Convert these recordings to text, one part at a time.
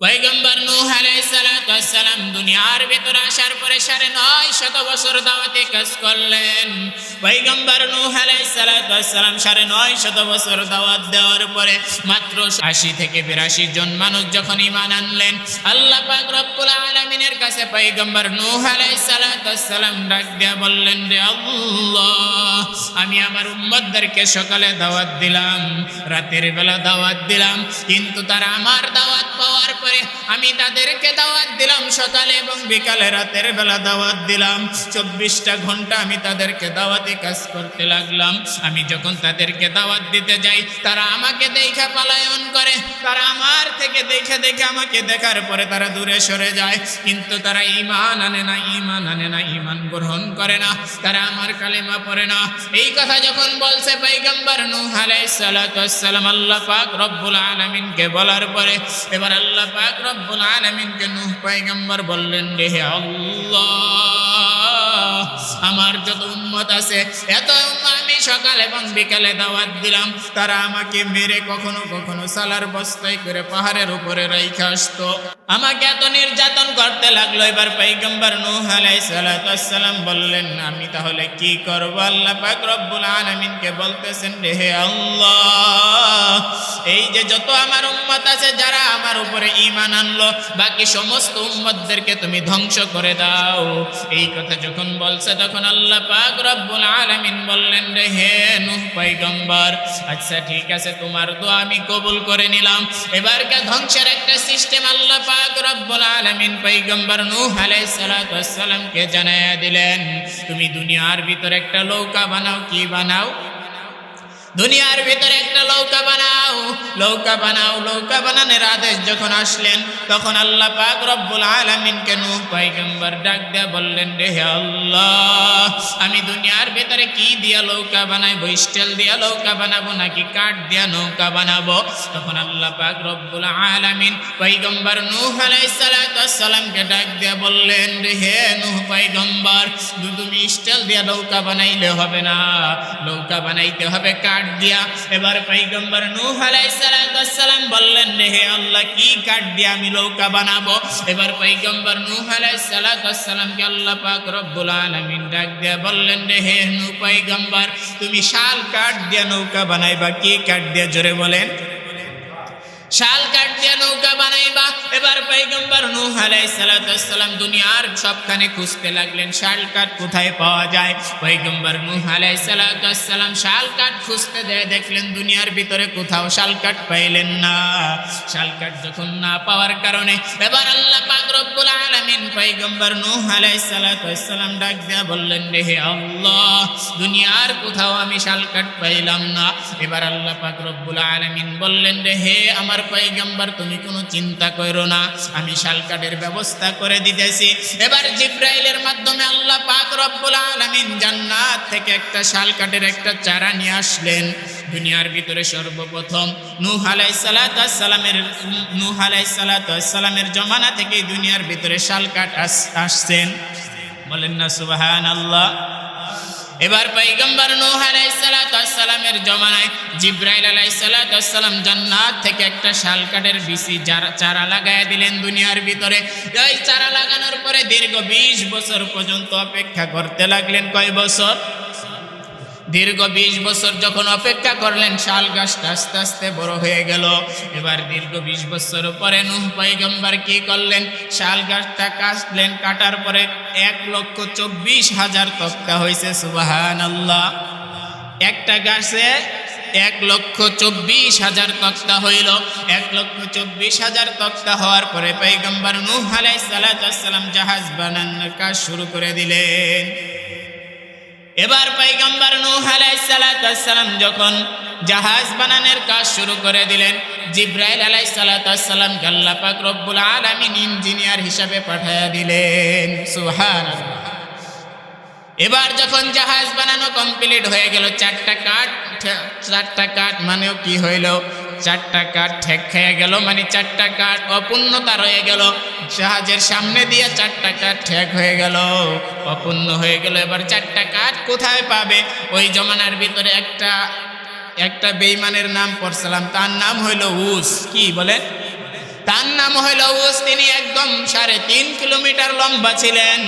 পয়গম্বর নূহ আলাইহিসসালাম দুনিয়ার ভেতর আসার পরে সাড়ে নয় শত বছর দাওয়াতে কাজ করলেন। আলাইহিসসালাম সাড়ে নয় শত বছর দাওয়াত দেওয়ার পরে মাত্র আশি থেকে বিরাশি জন মানুষ যখন ইমান আনলেন, আল্লাহ পাক রব্বুল কাছে আলাইহিসসালাম ডাক দিয়া বললেন, রে আমি আমার সকালে দাওয়াত দিলাম, রাতের বেলা দাওয়াত দিলাম, কিন্তু তারা আমার দাওয়াত পাওয়ার পরে আমি তাদেরকে দাওয়াত দিলাম সকালে এবং বিকালে রাতের বেলা দাওয়াত দিলাম। চব্বিশটা ঘণ্টা আমি তাদেরকে দাওয়াতে কাজ করতে লাগলাম। আমি যখন তাদেরকে দাওয়াত দিতে যাই, তারা আমাকে দেখে পালায়ন করে। তারা আমার থেকে দেখে দেখে আমাকে দেখার পরে তারা দূরে সরে যায়। কিন্তু তারা ইমান আনে না ইমান আনে না ইমান গ্রহণ করে না। তারা আমার কালেমা পড়ে না। এই কথা যখন বলছে পৈগম্বর নূহ আলাইহিস সালাতু ওয়াসসালাম আল্লাহ পাক রব্বুল আলামিনকে বলার পরে, এবার আল্লাহ পাক রব্বুল আলামিনকে নূহ পয়গম্বর বললেন রে আল্লাহ! আমার যত উম্মত আছে, এত আমি সকাল এবং বিকালে দাওয়াত দিলাম। তারা আমাকে মেরে কখনো কখনো সালার বস্তায় করে পাহাড়ের উপরে রেখে আসতো। আমাকে এত নির্যাতন করতে লাগল। এবার পৈগম্বর নূহ আলাইহিস সালাতু বললেন, আমি তাহলে কি করব? আল্লাহ পাক আলামিনকে বলতেছেন রে হে এই যে যত আমার উম্মত আছে, যারা আমার উপরে ঈমান আনলো, বাকি সমস্ত উম্মতদেরকে তুমি ধ্বংস করে দাও। এই কথা যখন বলছে তখন আল্লাহ পাক রব্বুল আলামিন বললেন, রে হে নূহ পয়গম্বর আচ্ছা ঠিক আছে, তোমার দোয়া আমি কবুল করে নিলাম। এবার কে ধ্বংসের একটা সিস্টেম আল্লাহ পাক রব্বুল আলামিন পয়গম্বর নূহ আলাইহিস সালাতু ওয়াসসালামকে জানায়া দিলেন, তুমি দুনিয়ার ভিতর একটা নৌকা বানাও, কি বানাও? দুনিয়ার ভিতরে একটা নৌকা বানাও নৌকা বানাও, নৌকা বানানোর আদেশ যখন আসলেন, তখন আল্লাহ পাক রব্বুল আলামিনকে নূহ পয়গম্বর ডাক দেয়া বললেন, রে আল্লাহ, আমি দুনিয়ার ভিতরে কি দিয়া নৌকা বানাই স্টিল দিয়া নৌকা বানাবো নাকি কাঠ দিয়া নৌকা বানাবো? তখন আল্লাহ পাক রব্বুল আলামিন পয়গম্বর নূহ ওয়াসসালামকে ডাক দেয়া বললেন, রে হে নূহ পয়গম্বর তুমি স্টিল দিয়া নৌকা বানাইলে হবে না, নৌকা বানাইতে হবে কাঠ দিয়া। এবার পাইগম্বর নূহ আলাইহিস বললেন হে আল্লাহ, কি কাঠ দিয়া আমি নৌকা বানাবো? এবার পাইগম্বর নূহ আলাইহিস সালামকে আল্লাহ পাক রব্বুল আলামিন ডাক দিয়া বললেন, রে হে নূহ পাইগম্বর তুমি শাল কাঠ দিয়া নৌকা বানাইবা, কি কাঠ দিয়া? জোরে বলেন। শাল কাঠ নৌকা বানাইবা। এবার পৈগম্বর নূহ আলাইহিস সালাম দুনিয়ার সবখানে খুঁজতে লাগলেন, শাল কাঠ কোথায় পাওয়া যায়? পৈগম্বর নূহ আলাইহিস সালাম শাল কাঠ খুঁজতে দেয় দেখলেন, দুনিয়ার ভিতরে কোথাও শাল কাঠ পাইলেন না। শাল কাঠ যখন না পাওয়ার কারণে এবার আল্লাহ পাক রব্বুল আলামিন পৈগম্বর নূহ আলাইহিস সালাম ডাক দিয়া বললেন রে হে আল্লাহ, দুনিয়ার কোথাও আমি শাল কাঠ পাইলাম না। এবার আল্লাহ পাক রব্বুল আলামিন বললেন, রে, হে আমার পয়গম্বর, তুমি কোনো চিন্তা করো না। আমি শালকাঠের ব্যবস্থা করে দিতেছি। এবার জিব্রাইলের মাধ্যমে আল্লাহ পাক রব্বুল আলামিন জান্নাত থেকে একটা শালকাঠের একটা চারা নিয়ে আসলেন। দুনিয়ার ভিতরে সর্বপ্রথম নূহ আলাইহিস সালামের নূহ আলাইহিস সালামের জমানা থেকে দুনিয়ার ভিতরে শালকাঠ আস- আসছেন। বলেন না, সুবহানাল্লাহ। এবার পৈগম্বর নূহ আলাইসালামের জমানায় জিব্রাইল আলাইসালাম জান্নাত থেকে একটা শাল কাঠের বিসি চারা- চারা লাগায় দিলেন দুনিয়ার ভিতরে। এই চারা লাগানোর পরে দীর্ঘ বিশ বছর পর্যন্ত অপেক্ষা করতে লাগলেন কয় বছর? দীর্ঘ বিশ বছর যখন অপেক্ষা করলেন, শাল গাছটা আস্তে আস্তে বড় হয়ে গেল। এবার দীর্ঘ বিশ বছর পরে নুহ পৈগম্বর কি করলেন? শাল গাছটা কাটলেন, কাটার পরে এক লক্ষ চব্বিশ হাজার তক্তা হয়েছে সুবাহান আল্লাহ একটা গাছে এক লক্ষ চব্বিশ হাজার তক্তা হইল। এক লক্ষ চব্বিশ হাজার তক্তা হওয়ার পরে পৈগম্বর নূহ আলাইহিস সালাম জাহাজ বানানোর কাজ শুরু করে দিলেন। এবার পৈগম্বর নূহ আলাইহিস সালাম যখন জাহাজ বানানোর কাজ শুরু করে দিলেন, জিব্রাইল আলাইহিস সালাম আল্লাহ পাক রব্বুল আলামিন ইঞ্জিনিয়ার হিসাবে পাঠায়া দিলেন। সুহান এবার যখন জাহাজ বানানো কমপ্লিট হয়ে গেল, চারটা কাঠ চারটা কাঠ মানেও কি হইল? চারটা কাঠ ঠেক খেয়ে গেল মানে চারটা কাঠ অপূর্ণতা রয়ে গেল। জাহাজের সামনে দিয়ে চারটা কাঠ ঠেক হয়ে গেল। অপূর্ণ হয়ে গেল, এবার চারটা কাঠ কোথায় পাবে? ওই জমানার ভিতরে একটা একটা বেইমানের নাম পড়ছিলাম, তার নাম হইল উস। কি বলে? তার নাম হলো উস, তিনি একদম সাড়ে তিন কিলোমিটার লম্বা ছিলেন।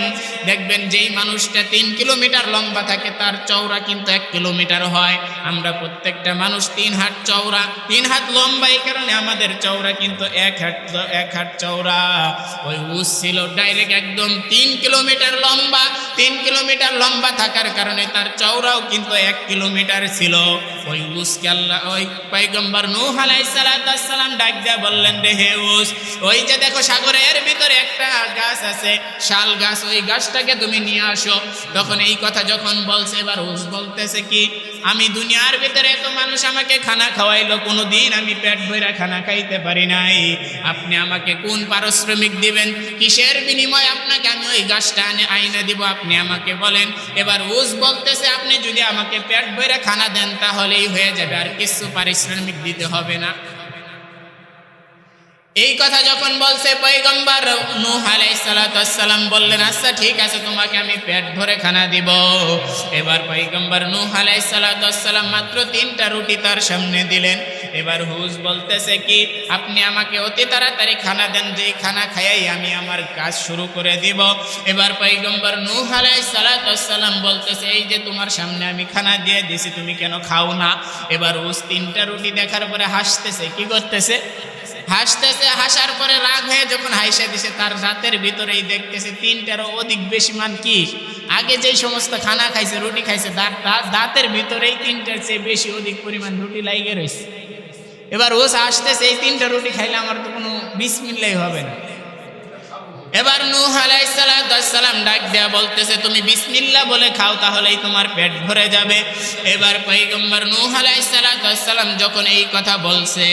দেখবেন যেই মানুষটা তিন কিলোমিটার লম্বা থাকে, তার চওড়া কিন্তু এক কিলোমিটার হয়। আমরা প্রত্যেকটা মানুষ তিন হাত চওড়া। তিন হাত লম্বা এই কারণে আমাদের চওড়া কিন্তু এক হাত এক হাত চওড়া। ওই উস ছিল ডাইরেক্ট একদম তিন কিলোমিটার লম্বা। তিন কিলোমিটার লম্বা থাকার কারণে তার চওড়াও কিন্তু এক কিলোমিটার ছিল। ওই উসকে আল্লাহ, ওই পৈগম্বর নূহ আলাইসালাম ডাক দিয়া বললেন রে হে উস, ওই যে দেখো সাগরের ভিতরে একটা গাছ আছে, শাল গাছ, ওই গাছটাকে তুমি নিয়ে আসো। তখন এই কথা যখন বলছে, এবার উস বলতেছে কি, আমি দুনিয়ার ভিতরে এত মানুষ আমাকে খানা খাওয়াইলো কোনো দিন আমি পেট ভরা খানা খাইতে পারি নাই। আপনি আমাকে কোন পারিশ্রমিক দিবেন? কিসের বিনিময়ে আপনাকে আমি ওই গাছটা আনে, আইনা দিব, আপনি আমাকে বলেন। এবার উস বলতেছে, আপনি যদি আমাকে পেট ভরে খানা দেন, তাহলেই হয়ে যাবে, আর কিছু পারিশ্রমিক দিতে হবে না। এই কথা যখন বলছে পৈগম্বর নূহ আলাইসালাম বললেন আচ্ছা ঠিক আছে, তোমাকে আমি পেট ভরে খানা দিব। এবার পৈগম্বর নূহ আলাইসালাম মাত্র তিনটা রুটি তার সামনে দিলেন। এবার হুজ বলতেছে কি, আপনি আমাকে অতি তাড়াতাড়ি খানা দেন, যেই খানা খাইয়াই আমি আমার কাজ শুরু করে দিব। এবার পৈগম্বর নূহ আলাইসালাম বলতেছে, এই যে তোমার সামনে আমি খানা দিয়ে দিছি, তুমি কেন খাও না? এবার হুজ তিনটা রুটি দেখার পরে হাসতেছে, কি করতেছে? হাসতেছে, হাসার পরে রাগ হয়ে যখন হাসে দিছে, তার রাতের ভিতরেই দেখতেছে তিনটারও অধিক বেশি মান কি? আগে যেই সমস্ত খানা খাইছে, রুটি খাইছে, দাঁত দাঁত- দাঁতের ভিতরেই তিনটার চেয়ে বেশি অধিক পরিমাণ রুটি লাগিয়ে রয়েছে। এবার ওস আসতেছে এই তিনটা রুটি খাইলে আমার তো কোনো বিষ মিললেই হবে না। এবার নূহ আলাইসালাম ডাক দেয়া বলতেছে, তুমি বিসমিল্লা বলে খাও, তাহলেই তোমার পেট ভরে যাবে। এবার পৈগম্বর নূহ আলাইসালাম যখন এই কথা বলছে,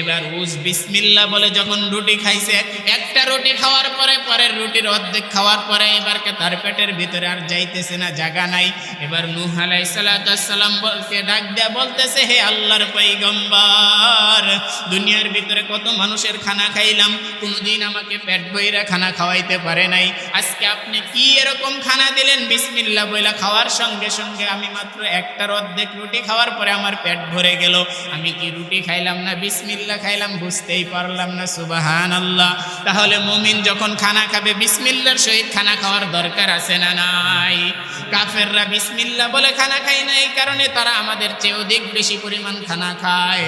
এবার উস বিসমিল্লা বলে যখন রুটি খাইছে, একটা রুটি খাওয়ার পরে, পরের রুটির অর্ধেক খাওয়ার পরে এবারকে তার পেটের ভিতরে আর যাইতেছে না, জায়গা নাই। এবার নূহ আলাইসালাম বলতে ডাক দেয়া বলতেছে, হে আল্লাহর পৈগম্বর দুনিয়ার ভিতরে কত মানুষের খানা খাইলাম, কোনোদিন আমাকে পেট বইরা খানা খাওয়াইতে পারে নাই। আজকে আপনি কি এরকম খানা দিলেন? বিসমিল্লা বইলা খাওয়ার সঙ্গে সঙ্গে আমি মাত্র একটার অর্ধেক রুটি খাওয়ার পরে আমার পেট ভরে গেল। আমি কি রুটি খাইলাম না বিসমিল্লা খাইলাম বুঝতেই পারলাম না সুবাহান আল্লাহ তাহলে মুমিন যখন খানা খাবে, বিসমিল্লার সহিত খানা খাওয়ার দরকার আছে না নাই? কাফেররা বিসমিল্লা বলে খানা খায় না, এই কারণে তারা আমাদের চেয়ে অধিক বেশি পরিমাণ খানা খায়।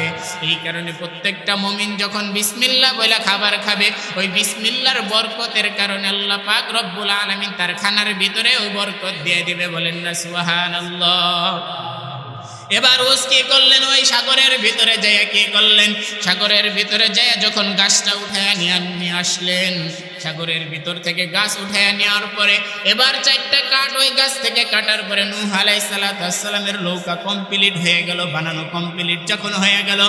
এই কারণে প্রত্যেকটা মমিন যখন বিসমিল্লা বলে খাবার খাবে, ওই বিসমিল্লার বরকতের কারণে আল্লাহ পাক রব্বুল আলমিন তার খানার ভিতরে ওই বরকত দিয়ে দিবে বলেন না সুহান এবার ওস কি করলেন? ওই সাগরের ভিতরে যায় কি করলেন? সাগরের ভিতরে যায় যখন গাছটা উঠায় নিয়ে আসলেন সাগরের ভিতর থেকে গাছ উঠায় নেওয়ার পরে এবার চারটা কাঠ ওই গাছ থেকে কাটার পরে নূহ আলাই সালাতামের নৌকা কমপ্লিট হয়ে গেল, বানানো কমপ্লিট যখন হয়ে গেল,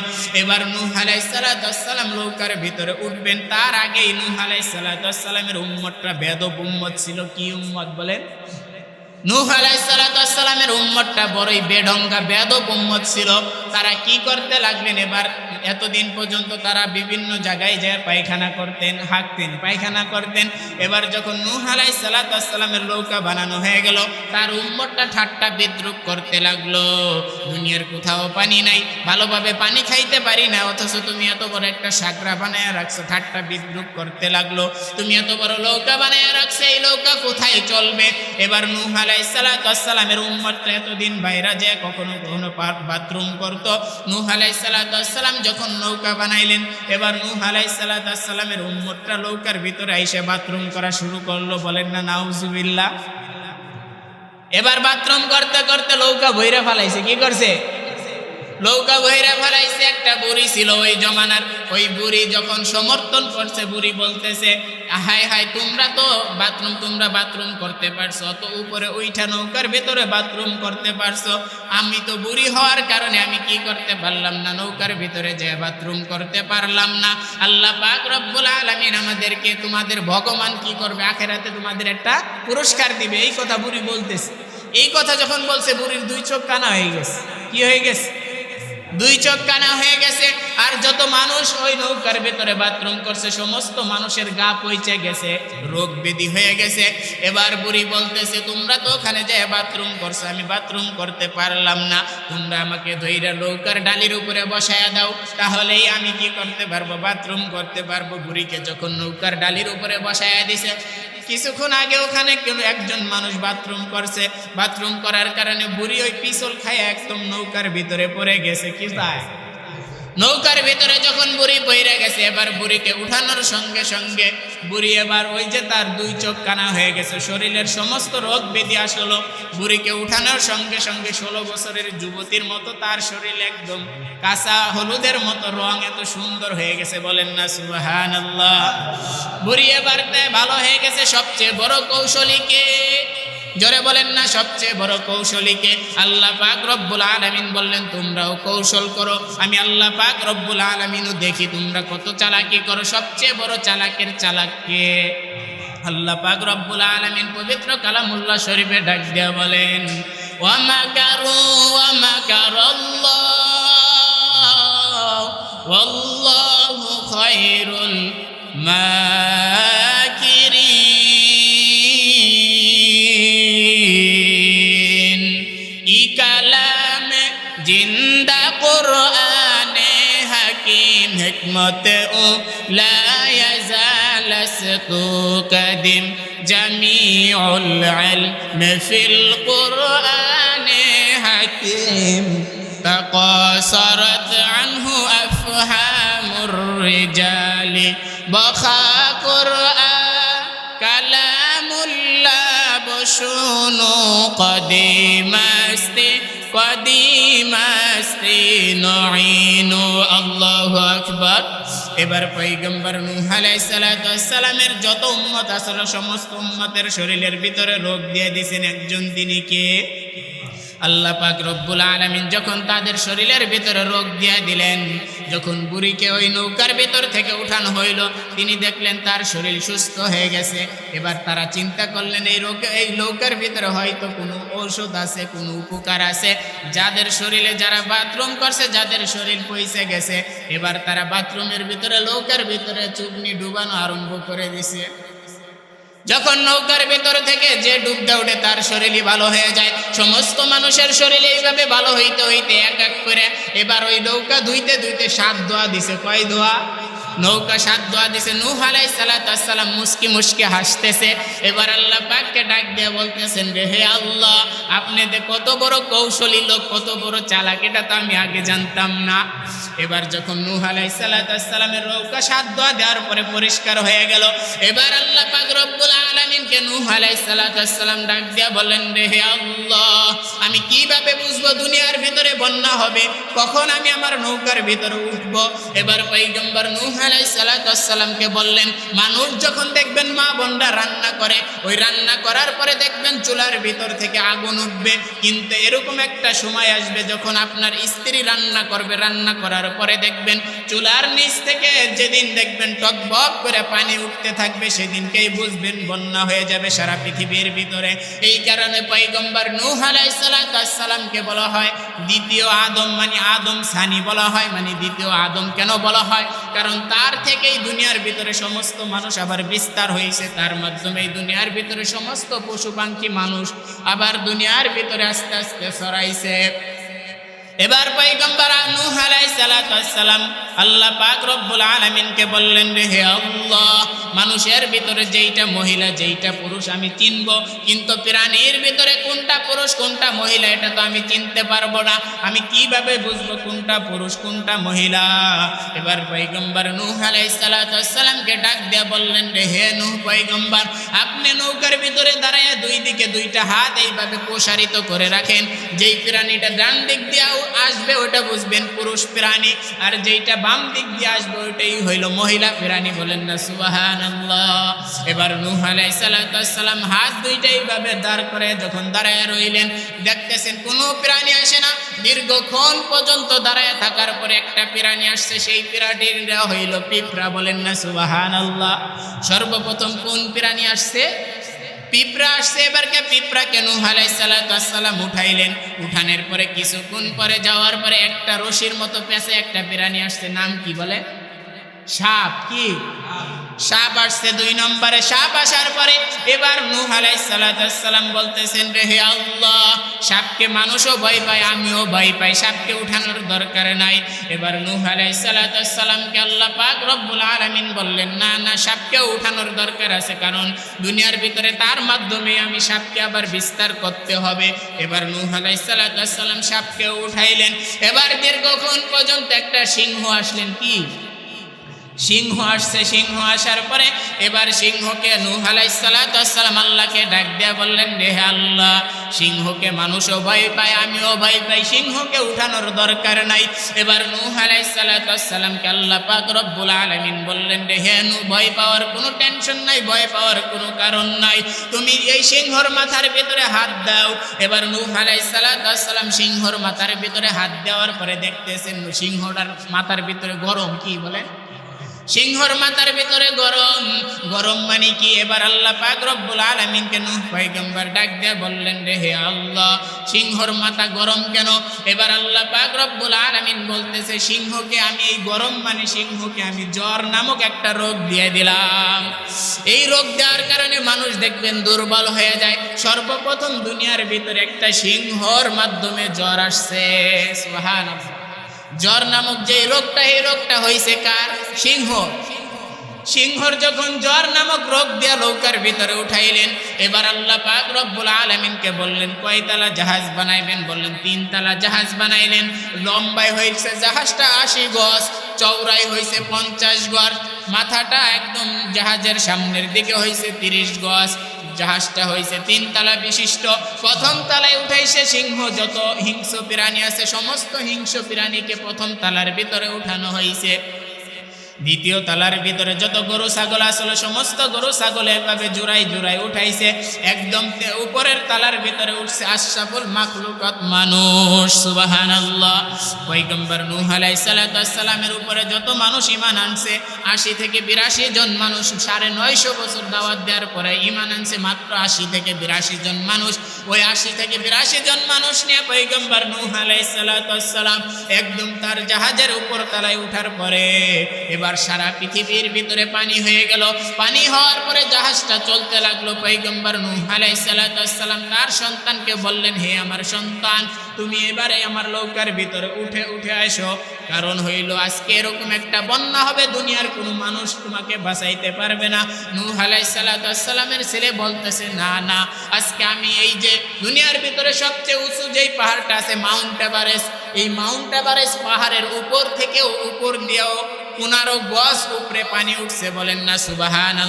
এবার নূহ আলাই সালাতাম নৌকার ভিতরে উঠবেন। তার আগেই নূহ আলাই সালাতামের উম্মতটা বেদ উম্মত ছিল। কি উম্মত বলেন? নূহ আলাইসালামের উম্মতটা বড়ই বেঢঙ্গা বেদব উম্মত ছিল। তারা কি করতে লাগলেন এবার? এতদিন পর্যন্ত তারা বিভিন্ন জায়গায় যায় পায়খানা করতেন হাঁকতেন পায়খানা করতেন। এবার যখন নূহ আলাইসালামের নৌকা বানানো হয়ে গেল, তার ঠাট্টা বিদ্রুপ করতে লাগল। দুনিয়ার কোথাও পানি নাই, ভালোভাবে পানি খাইতে পারি না, অথচ তুমি এত বড় একটা সাগরা বানায় রাখছো, ঠাট্টা বিদ্রুপ করতে লাগল। তুমি এত বড় নৌকা বানায় রাখছো, এই নৌকা কোথায় চলবে? এবার নূহ আলাইসালামের উম্মতটা এতদিন বাইরা যায় কখনো কখনো বাথরুম করতো। নূহ আলাইসালাম যখন নৌকা বানাইলেন, এবার নূহ আলাইসালামের উম্মতটা নৌকার ভিতরে আইসে বাথরুম করা শুরু করল, বলেন না নাউজুবিল্লা এবার বাথরুম করতে করতে নৌকা ভৈরে ফালাইছে, কি করছে? নৌকা বহিরা ফেলাইছে, একটা বুড়ি ছিল ওই জমানার। ওই বুড়ি যখন সমর্থন করছে, বুড়ি বলতেছে, হায় হায়, তোমরা তো বাথরুম, তোমরা বাথরুম করতে পারছ তো উপরে ওইটা নৌকার ভেতরে বাথরুম করতে পারছ। আমি তো বুড়ি হওয়ার কারণে আমি কি করতে পারলাম না, নৌকার ভিতরে যে বাথরুম করতে পারলাম না। আল্লাহ পাক রব্বুল আলমিন আমাদেরকে, তোমাদের ভগবান কি করবে? আখেরাতে তোমাদের একটা পুরস্কার দিবে। এই কথা বুড়ি বলতেছে। এই কথা যখন বলছে, বুড়ির দুই চোখ কানা হয়ে গেছে। কি হয়ে গেছে? দুই চোখ কানা হয়ে গেছে, আর যত মানুষ ওই নৌকার ভেতরে বাথরুম করছে, সমস্ত মানুষের গা পৌঁছে গেছে, রোগ ব্যাধি হয়ে গেছে। এবার বুড়ি বলতেছে, তোমরা তো ওখানে যে বাথরুম করছ, আমি বাথরুম করতে পারলাম না। তোমরা আমাকে ধৈর্য নৌকার ডালির উপরে বসায়া দাও, তাহলেই আমি কি করতে পারব? বাথরুম করতে পারব? বুড়িকে যখন নৌকার ডালির উপরে বসায়া দিছে কিছুক্ষণ আগে ওখানে একজন মানুষ বাথরুম করছে। বাথরুম করার কারণে বুড়ি ওই পিছল খায় একদম নৌকার ভিতরে পড়ে গেছে, কি তাই নৌকার ভিতরে যখন বুড়ি বইরে গেছে, এবার বুড়িকে উঠানোর সঙ্গে সঙ্গে বুড়ি এবার ওই যে তার দুই চোখ কানা হয়ে গেছে। শরীরের সমস্ত রোগ ব্যাধি আসলো। বুড়িকে উঠানোর সঙ্গে সঙ্গে ষোলো বছরের যুবতীর মতো তার শরীর একদম কাঁচা হলুদের মতো, রং এত সুন্দর হয়ে গেছে। বলেন না সুবাহান বুড়ি এবার ভালো হয়ে গেছে। সবচেয়ে বড় কৌশলীকে জোরে বলেন না, সবচেয়ে বড় কৌশলীকে আল্লাহ পাক রব্বুল আলামিন বললেন, তোমরাও কৌশল করো। আমি আল্লাহ পাক রব্বুল আলামিনও দেখি তোমরা কত চালাকি করো। সবচেয়ে বড় চালাকের চালাককে আল্লাহ পাক রব্বুল আলামিন পবিত্র কালামুল্লাহ শরীফে ডাক দিয়া বলেন, ওয়ামাকারু, ওয়ামাকারাল্লাহ, ওয়াল্লাহু খায়রুল মাকিরিন حكمته لا يزال صدق قديم جميع العلم في القرآن حكيم تقاصرت عنه أفهام الرجال بخا قرآن كلام لا بشون قديم است قديم নঈনু এবার পৈগম্বর নূহ যত উম্মত আসলো সমস্ত উম্মতের শরীরের ভিতরে রোগ দিয়ে দিয়েছেন একজন, তিনি কে? আল্লাহ পাক রব্বুল আলামিন যখন তাদের শরীরের ভিতরে রোগ দিয়ে দিলেন, যখন বুড়িকে ওই নৌকার ভিতর থেকে উঠানো হইল, তিনি দেখলেন তার শরীর সুস্থ হয়ে গেছে। এবার তারা চিন্তা করলেন, এই রোগ, এই নৌকার ভিতরে হয়তো কোনো ঔষধ আছে, কোনো উপকার আছে। যাদের শরীরে যারা বাথরুম করছে, যাদের শরীর পয়সে গেছে, এবার তারা বাথরুমের ভিতরে, নৌকার ভিতরে চুগনি ডুবানো আরম্ভ করে দিছে। যখন নৌকার ভেতর থেকে যে ডুবতে ওঠে, তার শরীরই ভালো হয়ে যায়। সমস্ত মানুষের শরীর এইভাবে ভালো হইতে হইতে এক এক করে এবার ওই নৌকা ধুইতে ধুইতে সাত দোয়া দিছে। কয় দোয়া নৌকা সাত দোয়া দিছে, নূহ আলাই সালাম মুস্কি মুস্কি হাসতেছে। এবার আল্লাহ পাককে ডাক দিয়ে বলতেছেন, রে হে আল্লাহ, আপনি কত বড় কৌশলী লোক, কত বড় চালাক, এটা তো আমি আগে জানতাম না। এবার যখন নূহ আলাই সালামের নৌকা সাত দোয়া দেওয়ার পরে পরিষ্কার হয়ে গেল, এবার আল্লাহ পাক রব্বুল আলামিনকে নূহ আলাই সালাম ডাক দিয়া বললেন, রে হে আল্লাহ, আমি কীভাবে বুঝব দুনিয়ার ভিতরে বন্যা হবে? কখন আমি আমার নৌকার ভিতরে উঠব? এবার পৈগম্বর নূহ আলাই সালাতামকে বললেন, মানুষ যখন দেখবেন মা বোনরা রান্না করে, ওই রান্না করার পরে দেখবেন চুলার ভিতর থেকে আগুন উঠবে। কিন্তু এরকম একটা সময় আসবে যখন আপনার স্ত্রী রান্না করবে, রান্না করার পরে দেখবেন চুলার নিচ থেকে যেদিন দেখবেন টকবক করে পানি উঠতে থাকবে, সেদিনকেই বুঝবেন বন্যা হয়ে যাবে সারা পৃথিবীর ভিতরে। এই কারণে পৈগম্বর নূহ আলাই সালাতামকে বলা হয়, দ্বিতীয় আদম মানে আদম সানি বলা হয় মানে দ্বিতীয় আদম কেন বলা হয়? কারণ তার থেকেই দুনিয়ার ভিতরে সমস্ত মানুষ আবার বিস্তার হয়েছে। তার মাধ্যমে দুনিয়ার ভিতরে সমস্ত পশু পাখি মানুষ আবার দুনিয়ার ভিতরে আস্তে আস্তে ছড়াইছে। এবার পৈগম্বর নূহ আলাইহিস সালাম আল্লাহ পাক রব্বুল আলামিনকে বললেন রে হে আল্লাহ, মানুষের ভিতরে যেইটা মহিলা, যেইটা পুরুষ আমি চিনব, কিন্তু প্রাণীর ভিতরে কোনটা পুরুষ, কোনটা মহিলা, এটা তো আমি চিনতে পারব না। আমি কীভাবে বুঝব কোনটা পুরুষ, কোনটা মহিলা? এবার পৈগম্বর নূহ আলাইহিস সালামকে ডাক দিয়ে বললেন রে হে নূহ পৈগম্বর আপনি নৌকার ভিতরে দাঁড়ায় দুই দিকে দুইটা হাত এইভাবে প্রসারিত করে রাখেন। যেই প্রাণীটা ডান দিক দিয়ে আসবে ওটা বুঝবেন পুরুষ প্রাণী, আর যেইটা বাম দিক দিয়ে আসবে ওইটাই হইল মহিলা প্রাণী বলেন না সুবাহান এবার নূহ আলাইসালাম হাত দুইটাই ভাবে দাঁড় করে যখন দাঁড়ায় রইলেন, দেখতেছেন কোনো প্রাণী আসে না, দীর্ঘক্ষণ পর্যন্ত দাঁড়ায় থাকার পরে একটা প্রাণী আসছে, সেই প্রাণীরা হইল পিঁপড়া বলেন না সুবাহান আল্লাহ সর্বপ্রথম কোন প্রাণী আসছে? পিঁপড়া আসছে এবারকে পিঁপড়াকে নূহ আলাইসালাম উঠাইলেন। উঠানের পরে কিছুক্ষণ পরে যাওয়ার পরে একটা রশির মতো পেঁচে একটা বিরানি আসছে, নাম কি বলে? সাপ, কি? সাপ আসছে দুই নম্বরে, সাপ আসার পরে এবার নূহ আলাইসালাম বলতেছেন, রে হে আল্লাহ, সাপকে মানুষও ভয় পায়, আমিও ভয় পাই, সাপকে উঠানোর দরকার নাই। এবার নূহ আলাইসালামকে আল্লাহ পাক রব্বুল আলামিন বললেন, না না, সাপকেও উঠানোর দরকার আছে, কারণ দুনিয়ার ভিতরে তার মাধ্যমে আমি সাপকে আবার বিস্তার করতে হবে। এবার নূহ আলাইসালাম সাপকেও উঠাইলেন। এবার দীর্ঘক্ষণ পর্যন্ত একটা সিংহ আসলেন, কি? সিংহ আসছে, সিংহ আসার পরে এবার সিংহকে নূহ আলাইসালাম আল্লাহকে ডাক দিয়া বললেন রেহে আল্লাহ, সিংহকে মানুষও ভয় পায়, আমিও ভয় পাই। সিংহকে উঠানোর দরকার নাই। এবার নূহ আলাইসালামকে আল্লাহ পাক রব্বুল আলামিন বললেন, রে হে নূহ, ভয় পাওয়ার কোনো টেনশন নাই, ভয় পাওয়ার কোনো কারণ নাই। তুমি এই সিংহর মাথার ভিতরে হাত দাও। এবার নূহ আলাইসালাম সিংহর মাথার ভিতরে হাত দেওয়ার পরে দেখতেছেন সিংহটার মাথার ভিতরে গরম, কি বলেন সিংহর মাথার ভিতরে গরম। গরম মানে কি? এবার আল্লাহ পাক রব্বুল আলামিনকে নূহ পয়গম্বর ডাক দিয়ে বললেন, রে হে আল্লাহ, সিংহর মাথা গরম কেন? এবার আল্লাহ পাক রব্বুল আলামিন বলতেছে, সিংহকে আমি এই গরম মানে সিংহকে আমি জ্বর নামক একটা রোগ দিয়ে দিলাম। এই রোগ দেওয়ার কারণে মানুষ দেখবেন দুর্বল হয়ে যায়। সর্বপ্রথম দুনিয়ার ভিতরে একটা সিংহর মাধ্যমে জ্বর আসছে। সুবহানাল্লাহ। জ্বর নামক যে রোগটা, এই রোগটা হয়েছে কার? সিংহ। সিংহর যখন জ্বর নামক রোগ দিয়া নৌকার ভিতরে উঠাইলেন, এবার আল্লাহ পাক রব্বুল আলমিনকে বললেন, কয়তলা জাহাজ বানাইবেন? বললেন, তিনতলা জাহাজ বানাইলেন। লম্বাই হয়েছে জাহাজটা আশি গজ চৌড়াই হয়েছে পঞ্চাশ গজ, মাথাটা একদম জাহাজের সামনের দিকে হয়েছে তিরিশ গজ। জাহাজটা হয়েছে তিনতলা বিশিষ্ট। প্রথম তালায় উঠাইছে সিংহ, যত হিংস্র প্রাণী আছে, সমস্ত হিংস্র প্রাণীকে প্রথম তালার ভিতরে উঠানো হয়েছে দ্বিতীয় তালার ভিতরে যত গরু, ছাগল আসলে, সমস্ত গরু ছাগল এভাবে জোড়াই জোড়াই উঠাইছে। একদম উপরের তালার ভিতরে উঠছে আশরাফুল মাখলুকাত মানুষ সুবাহান আল্লাহ পৈগম্বর নূহ আলাইসালামের উপরে যত মানুষ ইমান আনছে, আশি থেকে বিরাশি জন মানুষ, সাড়ে নয়শো বছর দাওয়াত দেওয়ার পরে ইমান আনছে মাত্র আশি থেকে বিরাশি জন মানুষ। ওই আশি থেকে বিরাশি জন মানুষ নিয়ে পৈগম্বর নূহ আলাইসালাম একদম তার জাহাজের উপর তালায় উঠার পরে এবার সারা পৃথিবীর ভিতরে পানি হয়ে গেল। পানি হওয়ার পরে জাহাজটা চলতে লাগল। পৈগম্বর নূহ আলাইসালাম তার সন্তানকে বললেন, হে আমার সন্তান, তুমি এবারে আমার নৌকার ভিতরে উঠে উঠে আসো। কারণ হইল আজকে এরকম একটা বন্যা হবে, দুনিয়ার কোনো মানুষ তোমাকে বাঁচাইতে পারবে না। নূহ আলাইসালামের ছেলে বলতেছে, না না, আজকে আমি এই যে দুনিয়ার ভিতরে সবচেয়ে উঁচু যেই পাহাড়টা আছে, মাউন্ট এভারেস্ট, এই মাউন্ট এভারেস্ট পাহাড়ের উপর থেকেও উপর দিয়েও পনেরো গস উপরে পানি উঠছে, বলেন না সুবাহান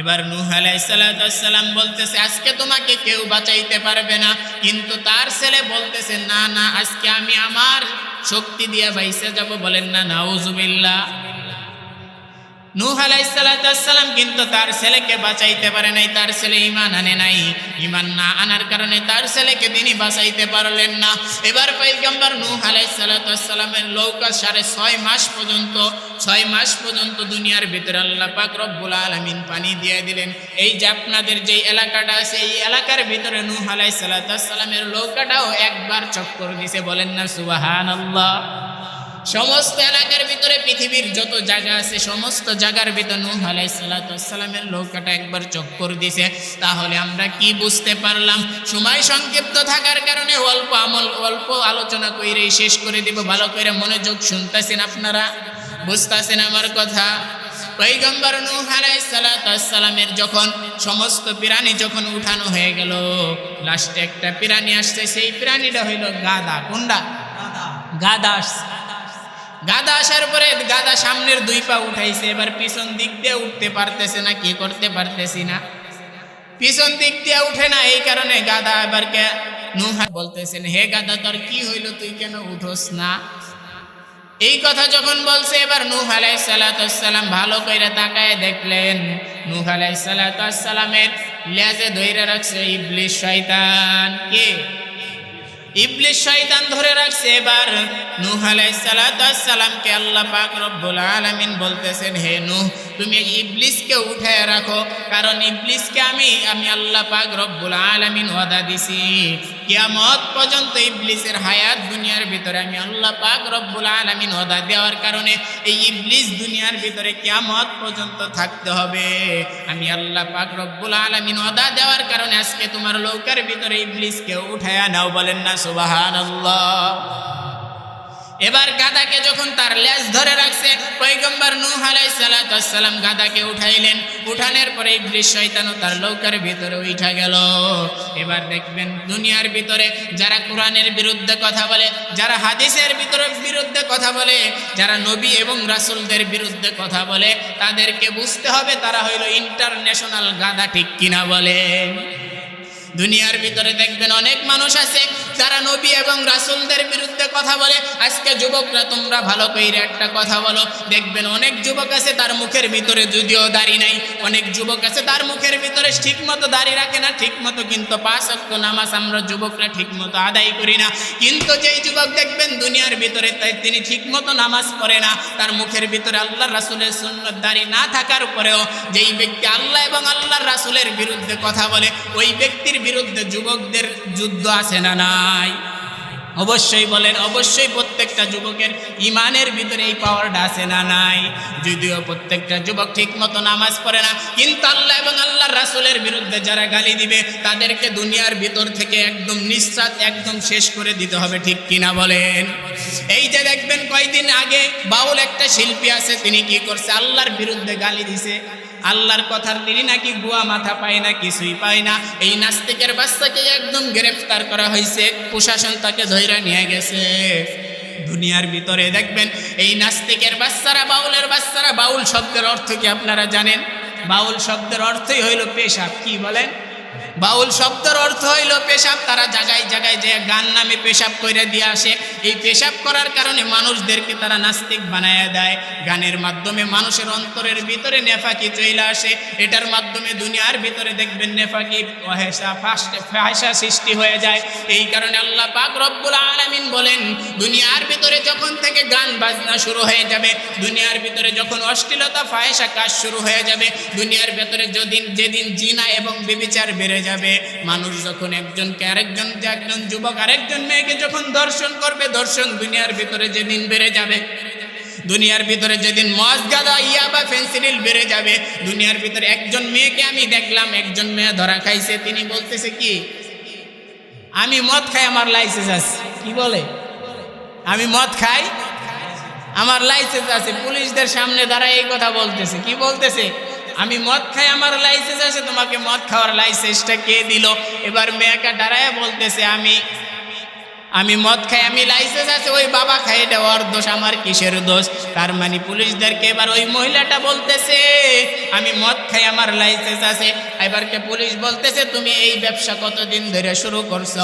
এবার নুহ আলাইসালাম বলতেছে, আজকে তোমাকে কেউ বাঁচাইতে পারবে না। কিন্তু তার ছেলে বলতেছে, না না, আজকে আমি আমার শক্তি দিয়ে বাইসে যাব। বলেন না, নাউজুবিল্লাহ। নূহ আলাইসালাম কিন্তু তার ছেলেকে বাঁচাইতে পারে নাই, তার ছেলে ইমান আনে নাই। ইমান না আনার কারণে তার ছেলেকে তিনি বাঁচাইতে পারলেন না। এবার পৈগম্বর নূহ আলাইসালামের নৌকা সাড়ে ছয় মাস পর্যন্ত, ছয় মাস পর্যন্ত দুনিয়ার ভিতরে আল্লাহ পাক রব্বুল আলমিন পানি দিয়ে দিলেন। এই যে আপনাদের যে এলাকাটা আছে, এই এলাকার ভিতরে নূহ আলাইসালামের নৌকাটাও একবার চক্কর দিছে, বলেন না সুবাহান আল্লাহ সমস্ত এলাকার ভিতরে পৃথিবীর যত জায়গা আছে, সমস্ত জায়গার ভিতর নূহ আলাইসালামের নৌকাটা একবার চক্কর দিছে। তাহলে আমরা কি বুঝতে পারলাম? সময় সংক্ষিপ্ত থাকার কারণে অল্প আমল, অল্প আলোচনা কইরে শেষ করে দিব। ভালো করে মনোযোগ শুনতেছেন আপনারা? বুঝতেছেন আমার কথা? পৈগম্বর নূহ আলাইসালামের যখন সমস্ত প্রাণী যখন উঠানো হয়ে গেল, লাস্টে একটা প্রাণী আসছে। সেই প্রাণীটা হইল গাদা। কোনটা? গাদা। গাদা আসছে। গাদা আসার পরে গাদা সামনের দুই পা উঠাইছে, এবার পিছন দিক দিয়ে উঠতে পারতেছে না, কি করতে পারতেছি না। পিছন দিক দিয়ে উঠে না, এই কারণে গাদা এবার কে নুহা বলতেছেন, হে গাদা, তোর কি হইল? তুই কেন উঠোস না? এই কথা যখন বলছে, এবার নূহ আলাই সালাতাম ভালো করে তাকায় দেখলেন, নূহ আলাই সালাতামের লেজে ধৈর্য রাখছে ইবলিশ শয়তান। কে? ইবলিস শয়তান ধরে রাখছে। এবার নূহ আলাইহিসসালামকে আল্লাহ পাক রব্বুল আলামিন বলতেছেন, হে নূহ, তুমি ইবলিশকে উঠায় রাখো। কারণ ইবলিসকে আমি আমি আল্লাহ পাক রব্বুল আলামিন ওয়াদা দিছি। কিয়ামত পর্যন্ত ইবলিসের হায়াত দুনিয়ার ভিতরে আমি আল্লাহ পাক রব্বুল আলামিন হদা দেওয়ার কারণে এই ইবলিস দুনিয়ার ভিতরে কিয়ামত পর্যন্ত থাকতে হবে। আমি আল্লাহ পাক রব্বুল আলামিন হদা দেওয়ার কারণে আজকে তোমার লৌকার ভিতরে ইবলিসকে উঠায়া নাও বলেন না, সুবহানাল্লাহ। এবার গাদাকে যখন তার লেজ ধরে রাখছে পৈগম্বর নূহ আলাইহিস সালাম গাদাকে উঠাইলেন। উঠানের পরে ইবলিস শয়তানও তার লৌকার ভিতরে উঠা গেল। এবার দেখবেন দুনিয়ার ভিতরে যারা কোরআনের বিরুদ্ধে কথা বলে, যারা হাদিসের ভিতরে বিরুদ্ধে কথা বলে, যারা নবী এবং রাসূলদের বিরুদ্ধে কথা বলে, তাদেরকে বুঝতে হবে তারা হইল ইন্টারন্যাশনাল গাদা ঠিক কিনা বলে। দুনিয়ার ভিতরে দেখবেন অনেক মানুষ আছে, যারা নবী এবং রাসুলদের বিরুদ্ধে কথা বলে, আজকে যুবকরা তোমরা ভালো করে একটা কথা বলো, দেখবেন অনেক যুবক আছে তার মুখের ভিতরে যদিও দাড়ি নাই, অনেক যুবক আছে তার মুখের ভিতরে ঠিক মতো দাড়ি রাখে না ঠিক মতো কিন্তু পাঁচ অক্ট নামাজ আমরা যুবকরা ঠিক মতো আদায় করি না। কিন্তু যেই যুবক দেখবেন দুনিয়ার ভিতরে তাই তিনি ঠিক মতো নামাজ পড়ে না, তার মুখের ভিতরে আল্লাহ রাসুলের সুন্নত দাড়ি না থাকার পরেও যেই ব্যক্তি আল্লাহ এবং আল্লাহর রাসুলের বিরুদ্ধে কথা বলে, ওই ব্যক্তির বিরুদ্ধে যুবকদের যুদ্ধ আছে না নাই? অবশ্যই বলেন, অবশ্যই প্রত্যেকটা যুবকের ইমানের ভিতরে এই পাওয়ারটা আছে না নাই? যদিও প্রত্যেকটা যুবক ঠিক মতো নামাজ পড়ে না, কিন্তু আল্লাহ এবং আল্লাহর রাসূলের বিরুদ্ধে যারা গালি দিবে, তাদেরকে দুনিয়ার ভিতর থেকে একদম নিঃশ্বাস একদম শেষ করে দিতে হবে, ঠিক কিনা বলেন? এই যে দেখবেন কয়দিন আগে বাউল একটা শিল্পী আছে, তিনি কি করছে? আল্লাহর বিরুদ্ধে গালি দিছে। আল্লাহর কথার দিনই নাকি গুয়া মাথা পায় না, কিছুই পায় না। এই নাস্তিকের বাচ্চাকে একদম গ্রেফতার করা হয়েছে, প্রশাসন তাকে ধৈর্য নিয়ে গেছে। দুনিয়ার ভিতরে দেখবেন, এই নাস্তিকের বাচ্চারা, বাউলের বাচ্চারা, বাউল শব্দের অর্থ কি আপনারা জানেন? বাউল শব্দের অর্থই হইল পেশাব, কি বলেন? বাউল শব্দের অর্থ হইল পেশাব। তারা জায়গায় জায়গায় যে গান নামে পেশাব করে দিয়ে আসে। এই পেশাব করার কারণে মানুষদেরকে তারা নাস্তিক বানায় দেয়। গানের মাধ্যমে মানুষের অন্তরের ভিতরে নেফাকি চলে আসে। এটার মাধ্যমে দুনিয়ার ভিতরে দেখবেন নেফাকি, অহেসা ফাস্ট ফাহেসা সৃষ্টি হয়ে যায়। এই কারণে আল্লাহ পাক রব্বুল আলামিন বলেন, দুনিয়ার ভিতরে যখন থেকে গান বাজনা শুরু হয়ে যাবে, দুনিয়ার ভিতরে যখন অশ্লীলতা ফাহেসা কাজ শুরু হয়ে যাবে, দুনিয়ার ভিতরে যেদিন যেদিন জিনা এবং বেবিচার বেড়ে যাবে মানুষ যখন একজনকে আরেকজন একজন যুবক, আরেকজন মেয়েকে যখন দর্শন করবে, দর্শন দুনিয়ার ভিতরে যেদিন বেড়ে যাবে। দুনিয়ার ভিতরে যেদিন মদ, গাদা, ইয়া বা ফেন্সিডিল বেড়ে যাবে, দুনিয়ার ভিতরে একজন মেয়েকে আমি দেখলাম, একজন মেয়ে ধরা খাইছে। তিনি বলতেছে কি, আমি মদ খাই, আমার লাইসেন্স আছে। কি বলে? আমি মদ খাই, আমার লাইসেন্স আছে। পুলিশদের সামনে দাঁড়ায় এই কথা বলতেছে। কি বলতেছে? আমি মদ খাই, আমার লাইসেন্স আছে, তোমাকে মদ খাওয়ার লাইসেন্সটা কে দিল? এবার মেয়েটা ডারায় বলতেছে, আমি আমি মদ খাই, আমি লাইসেন্স আছে, ওই বাবা খাই এটা ওর দোষ, আমার কিসের দোষ? তার মানে পুলিশদেরকে এবার ওই মহিলাটা বলতেছে, আমি মদ খাই, আমার লাইসেন্স আছে। এবারকে পুলিশ বলতেছে, তুমি এই ব্যবসা কতদিন ধরে শুরু করছ?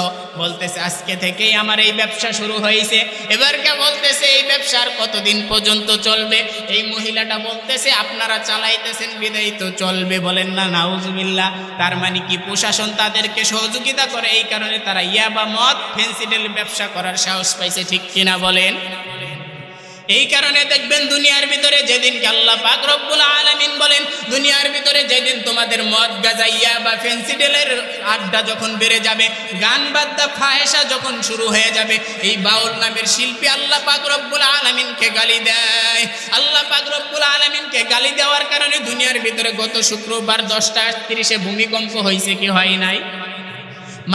বলতেছে, আজকে থেকেই আমার এই ব্যবসা শুরু হয়েছে। এবারকে বলতেছে, এই ব্যবসার কতদিন পর্যন্ত চলবে? এই মহিলাটা বলতেছে, আপনারা চালাইতেছেন বিদায়ী তো চলবে। বলেন না, নাউজুবিল্লাহ। তার মানে কি, প্রশাসন তাদেরকে সহযোগিতা করে, এই কারণে তারা ইয়াবা মদ, ফেন্সিডেল ব্যবসা করার সাহস পাইছে ঠিক কিনা বলেন? এই কারণে দেখবেন দুনিয়ার ভিতরে যেদিন আল্লাহ পাক রব্বুল আলামিন বলেন, দুনিয়ার ভিতরে যেদিন তোমাদের মদ গাজাইয়া বা ফেন্সিডেলের আড্ডা যখন বেড়ে যাবে, গান বাদ্যা ফাহেসা যখন শুরু হয়ে যাবে, এই বাউল নামের শিল্পী আল্লাহ পাক রব্বুল আলামিনকে গালি দেয়। আল্লাহ পাক রব্বুল আলামিনকে গালি দেওয়ার কারণে দুনিয়ার ভিতরে গত শুক্রবার দশটা তিরিশে ভূমিকম্প হয়েছে কি হয় নাই?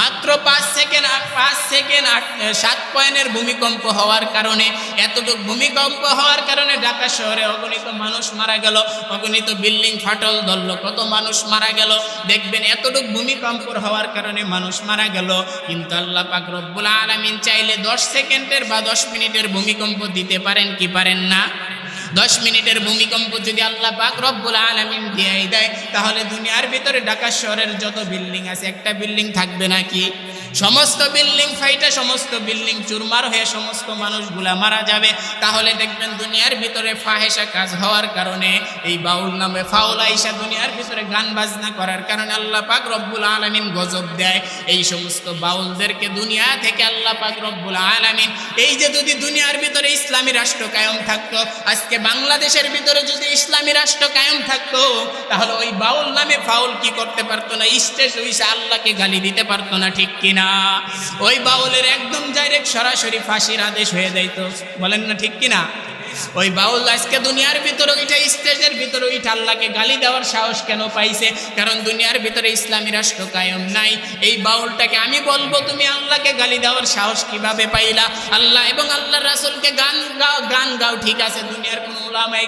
মাত্র পাঁচ সেকেন্ড পাঁচ সেকেন্ড আট সাত পয়েন্টের ভূমিকম্প হওয়ার কারণে, এতটুকু ভূমিকম্প হওয়ার কারণে ঢাকা শহরে অগণিত মানুষ মারা গেল, অগণিত বিল্ডিং ফাটল ধরল, কত মানুষ মারা গেল, দেখবেন এতটুকু ভূমিকম্প হওয়ার কারণে মানুষ মারা গেল, কিন্তু আল্লাহ পাক রব্বুল আলামিন চাইলে দশ সেকেন্ডের বা দশ মিনিটের ভূমিকম্প দিতে পারেন কি পারেন না? দশ মিনিটের ভূমিকম্প যদি আল্লাহ পাক রব্বুল আলামিন দিয়ে দেয়, তাহলে দুনিয়ার ভিতরে ঢাকা শহরের যত বিল্ডিং আছে, একটা বিল্ডিং থাকবে নাকি? সমস্ত বিল্ডিং ফাইটে, সমস্ত বিল্ডিং চুরমার হয়ে সমস্ত মানুষগুলা মারা যাবে। তাহলে দেখবেন দুনিয়ার ভিতরে ফাহেসা কাজ হওয়ার কারণে এই বাউল নামে ফাউল আইসা দুনিয়ার ভিতরে গান বাজনা করার কারণে আল্লাহ পাক রব্বুল আলামিন গজব দেয়। এই সমস্ত বাউলদেরকে দুনিয়া থেকে আল্লাহ পাক রব্বুল আলামিন। এই যে যদি দুনিয়ার ভিতরে ইসলামী রাষ্ট্র কায়েম থাকতো, আজকে বাংলাদেশের ভিতরে যদি ইসলামী রাষ্ট্র কায়েম থাকতো, তাহলে ওই বাউল নামে ফাউল কি করতে পারতো না? স্টেজ হইসে আল্লাহকে গালি দিতে পারতো না, ঠিক কিনা? ওই বাউলের একদম ডাইরেক্ট সরাসরি ফাঁসির আদেশ হয়ে যাইত। বলেন না ঠিক কিনা? ওই বাউল আজকে দুনিয়ার ভিতরে ওইটা স্টেজের ভিতরে ওইটা আল্লাহকে গালি দেওয়ার সাহস কেন পাইছে? কারণ দুনিয়ার ভিতরে ইসলামী রাষ্ট্র কায়েম নাই। এই বাউলটাকে আমি বলব, তুমি আল্লাহকে গালি দেওয়ার সাহস কীভাবে পাইলা? আল্লাহ এবং আল্লাহ রাসুলকে গান গাও গান গাও, ঠিক আছে। দুনিয়ার কোনো ওলামাই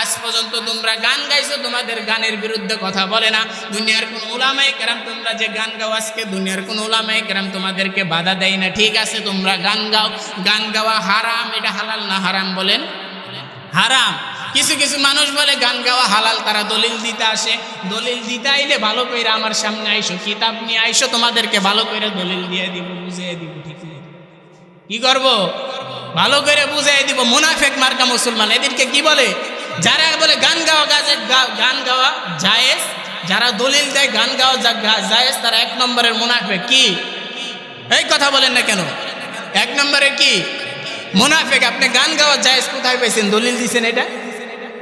আজ পর্যন্ত তোমরা গান গাইছো, তোমাদের গানের বিরুদ্ধে কথা বলে না। দুনিয়ার কোন ওলামাই কেরাম, তোমরা যে গান গাও আজকে, দুনিয়ার কোন ওলামাই কেরাম তোমাদেরকে বাধা দেয় না। ঠিক আছে, তোমরা গান গাও। গান গাওয়া হারাম, এটা হালাল না হারাম বলেন? হারাম। কিছু কিছু মানুষ বলে গান গাওয়া হালাল, তারা দলিল দিতে আসে। দলিল দিতে আইলে ভালো করে আমার সামনে আইসো, কিতাব নিয়ে আইসো, তোমাদেরকে ভালো করে দলিল দিয়ে দিব, বুঝিয়ে দিব, ঠিক আছে? কি করব? ভালো করে বুঝাই দিব, মুনাফেক মার্কা মুসলমান। এদেরকে কি বলে? যারা বলে গান গাওয়া গাছে গান গাওয়া জায়েজ, যারা দলিল দেয় গান গাওয়া জায়েজ, তারা এক নম্বরের মুনাফেক। কি? এই কথা বলেন না কেন? এক নম্বরে কি? মুনাফেক, আপনি গান গাওয়া জায়েজ কোথায় পেয়েছেন দলিল দিয়েছেন এটা?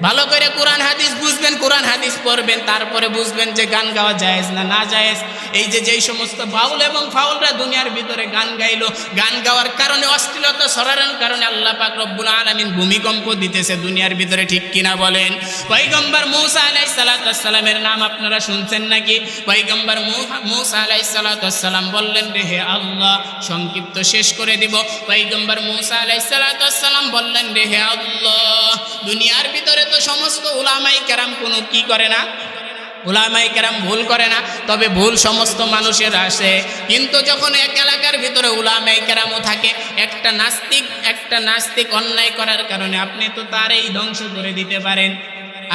ভালো করে কোরআন হাদিস বুঝবেন, কোরআন হাদিস পড়বেন, তারপরে বুঝবেন যে গান গাওয়া জায়েজ না না জায়েজ। এই যে যেই সমস্ত বাউল এবং ফাউলরা দুনিয়ার ভিতরে গান গাইলো, গান গাওয়ার কারণে অশ্লীলতা সরানোর কারণে আল্লাহ পাক রব্বুল আলামিন ভূমিকম্প দিতেছে দুনিয়ার ভিতরে, ঠিক কিনা বলেন? পৈগম্বর মূসা আলাইহিস সালামের নাম আপনারা শুনছেন নাকি? পৈগম্বর মূসা আলাইহিস সালাম বললেন, রে হে আল্লাহ, সংক্ষিপ্ত শেষ করে দিব। পৈগম্বর মূসা আলাইহিস সালাম বললেন, রে হে আল্লাহ, দুনিয়ার ভিতরে তো সমস্ত উলামাই কেরাম কোনো কি করে না? ওলামাই কেরাম ভুল করে না, তবে ভুল সমস্ত মানুষের আসে। কিন্তু যখন এক এলাকার ভিতরে ওলামাই কেরামও থাকে, একটা নাস্তিক একটা নাস্তিক অন্যায় করার কারণে আপনি তো তারই ধ্বংস করে দিতে পারেন।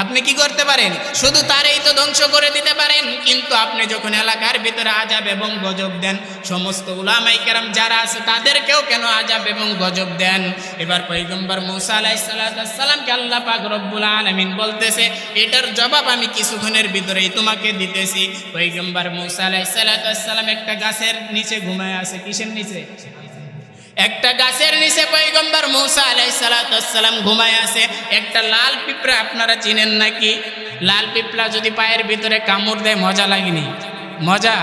আপনি কি করতে পারেন? শুধু তারই তো ধ্বংস করে দিতে পারেন। কিন্তু আপনি যখন এলাকার ভিতরে আজাব এবং গজব দেন, সমস্ত উলামাই কেরাম যারা আছে তাদেরকেও কেন আজাব এবং গজব দেন? এবার পৈগম্বর মুসা আলাইসালামকে আল্লাহ পাক রব্বুল আলমিন বলতেছে, এটার জবাব আমি কিছুক্ষণের ভিতরেই তোমাকে দিতেছি। পৈগম্বর মুসা আলাইসালাম একটা গাছের নিচে ঘুমায় আছে। কিসের নিচে? একটা গাছের নিচে পৈগম্বর মৌসা আলাই সালাতাম ঘুমায় আছে, একটা লাল পিঁপড়া আপনারা চিনেন নাকি? লাল পিঁপড়া যদি পায়ের ভিতরে কামড় দেয়, মজা লাগেনি? মজা?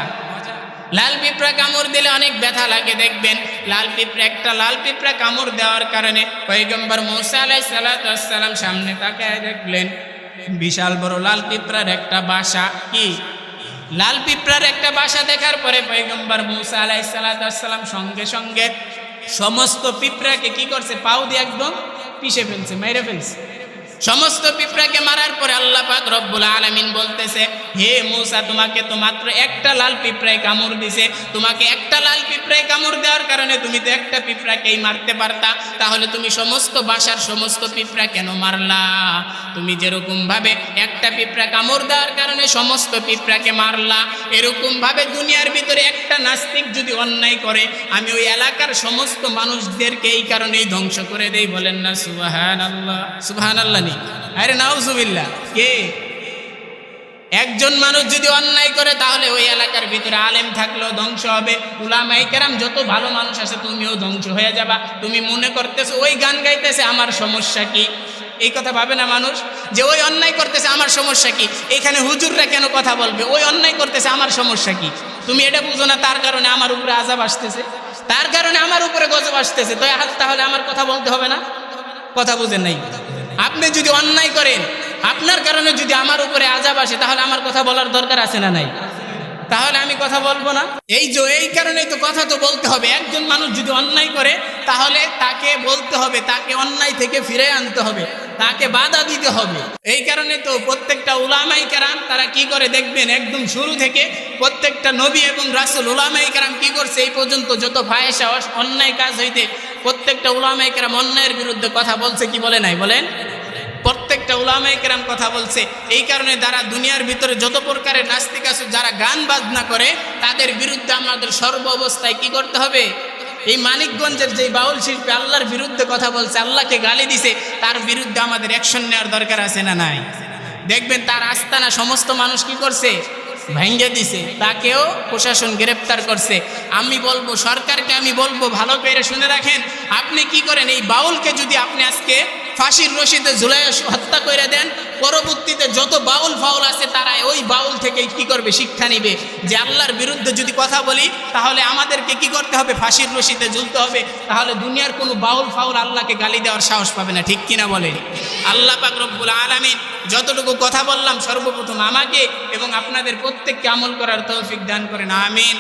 লাল পিঁপড়া কামড় দিলে অনেক ব্যথা লাগে, দেখবেন। লাল পিঁপড়া, একটা লাল পিঁপড়া কামড় দেওয়ার কারণে পৈগম্বর মৌসা আলাই সালাতাম সামনে তাকায় দেখলেন, বিশাল বড় লাল পিঁপড়ার একটা বাসা। কি? লাল পিঁপড়ার একটা বাসা দেখার পরে পৈগম্বর মৌসা আলাই সালাতাম সঙ্গে সঙ্গে সমস্ত পিঁপড়াকে কি করছে? পাও দিয়ে একদম পিষে ফেলছে মেরে ফেলছে। সমস্ত পিঁপড়াকে মারার পরে আল্লাহ পাক রব্বুল আলামিন বলতেছে, হে মুসা, তোমাকে তো মাত্র একটা লাল পিঁপড়ায় কামড় দিছে। তোমাকে একটা লাল পিঁপড়ায় কামড় দেওয়ার কারণে তুমি তো একটা পিঁপড়াকেই মারতে পারতা। তাহলে তুমি সমস্ত বাসার সমস্ত পিঁপড়া কেন মারলা? তুমি যেরকম ভাবে একটা পিঁপড়া কামড় দেওয়ার কারণে সমস্ত পিঁপড়াকে মারলা এরকম ভাবে দুনিয়ার ভিতরে একটা নাস্তিক যদি অন্যায় করে, আমি ওই এলাকার সমস্ত মানুষদেরকে এই কারণেই ধ্বংস করে দেই। বলেন না সুবাহান আল্লাহ আল্লাহ নি আরে নাউজুবিল্লাহ। কে? একজন মানুষ যদি অন্যায় করে, তাহলে ওই এলাকার ভিতরে আলেম থাকলেও ধ্বংস হবে। উলামাই কেরাম, যত ভালো মানুষ আছে, তুমিও ধ্বংস হয়ে যাবা। তুমি মনে করতেছো, ওই গান গাইতেছে, আমার সমস্যা কি? এই কথা ভাবে না মানুষ? যে ওই অন্যায় করতেছে, আমার সমস্যা কি? এখানে হুজুররা কেন কথা বলবে? ওই অন্যায় করতেছে, আমার সমস্যা কি? তুমি এটা বুঝো না, তার কারণে আমার উপরে আজাব আসতেছে। তার কারণে আমার উপরে গজব আসতেছে। তো তাহলে আমার কথা বলতে হবে না? কথা বুঝেন নাই? আপনি যদি অন্যায় করেন, আপনার কারণে যদি আমার উপরে আজাব আসে, তাহলে আমার কথা বলার দরকার আছে না নাই? তাহলে আমি কথা বলব না। এই যে, এই কারণেই তো কথা তো বলতে হবে। একজন মানুষ যদি অন্যায় করে, তাহলে তাকে বলতে হবে, তাকে অন্যায় থেকে ফিরে আনতে হবে। তাকে বাধা দিতে হবে। এই কারণে তো প্রত্যেকটা উলামাই কারাম, তারা কি করে দেখবেন, একদম শুরু থেকে প্রত্যেকটা নবী এবং রাসুল উলামাই কারাম কি করছে, এই পর্যন্ত যত ফায়সা অন্যায় কাজ হইতে প্রত্যেকটা উলামাই কারাম অন্যায়ের বিরুদ্ধে কথা বলছে কি বলে নাই? বলেন। প্রত্যেকটা উলামায়ে কেরাম কথা বলছে। এই কারণে যারা দুনিয়ার ভিতরে যত প্রকারের নাস্তিক আছে, যারা গান বাজনা করে, তাদের বিরুদ্ধে আমাদের সর্ব অবস্থায় কি করতে হবে? এই মানিকগঞ্জের যে বাউল শিল্পী আল্লাহর বিরুদ্ধে কথা বলছে, আল্লাহকে গালি দিছে, তার বিরুদ্ধে আমাদের অ্যাকশন নেওয়ার দরকার আছে না নাই? দেখবেন তার আস্তানা সমস্ত মানুষ কি করছে? ভেঙ্গে দিছে। তাকেও প্রশাসন গ্রেপ্তার করছে। আমি বলব, সরকারকে আমি বলব, ভালো করে শুনে রাখেন, আপনি কি করেন? এই বাউলকে যদি আপনি আজকে ফাঁসির রশিতে ঝুলাই হত্যা করে দেন, পরবর্তীতে যত বাউল ফাউল আছে তারা ওই বাউল থেকে কি করবে, শিক্ষা নিবে। যে আল্লাহর বিরুদ্ধে যদি কথা বলি, তাহলে আমাদেরকে কি করতে হবে? ফাঁসির রশিতে ঝুলতে হবে। তাহলে দুনিয়ার কোনো বাউল ফাউল আল্লাহকে গালি দেওয়ার সাহস পাবে না। ঠিক কিনা বলে আল্লাহ পাক রব্বুল আলামিন যতটুকু কথা বললাম, সর্বপ্রথম আমাকে এবং আপনাদের প্রত্যেককে আমল করার তৌফিক দান করেন। আমিন।